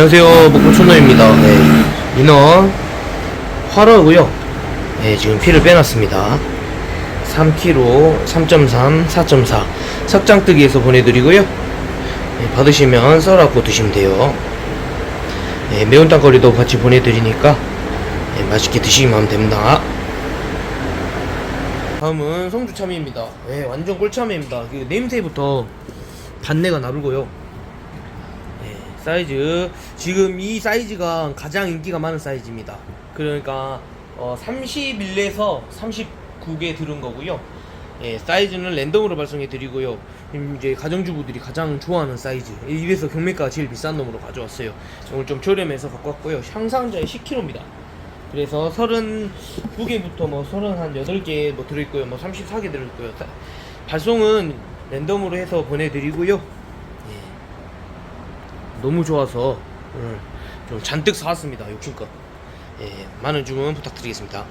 안녕하세요. 목포촌노입니다. 네, 민원 화로고요. 네, 지금 피를 빼놨습니다. 3kg 3.3 4.4 석장뜨기에서 보내드리고요. 네, 받으시면 썰어갖고 드시면 돼요. 네, 매운 땅거리도 같이 보내드리니까 네, 맛있게 드시기만 하면 됩니다. 다음은 성주참이입니다. 네, 완전 꿀참이입니다. 그 냄새부터 단내가 나르고요. 네, 사이즈 지금 이 사이즈가 가장 인기가 많은 사이즈입니다. 그러니까 어, 31에서 39개 들은 거고요. 예, 사이즈는 랜덤으로 발송해 드리고요. 지금 이제 가정주부들이 가장 좋아하는 사이즈. 입에서 경매가가 제일 비싼 놈으로 가져왔어요. 오늘 좀 저렴해서 갖고 왔고요. 향상자에 10kg입니다. 그래서 32개부터 뭐 38개 뭐 들어있고요. 뭐 34개 들어있고요. 사- 발송은 랜덤으로 해서 보내드리고요. 예. 너무 좋아서 오늘 좀 잔뜩 사왔습니다. 욕심껏. 예, 많은 주문 부탁드리겠습니다.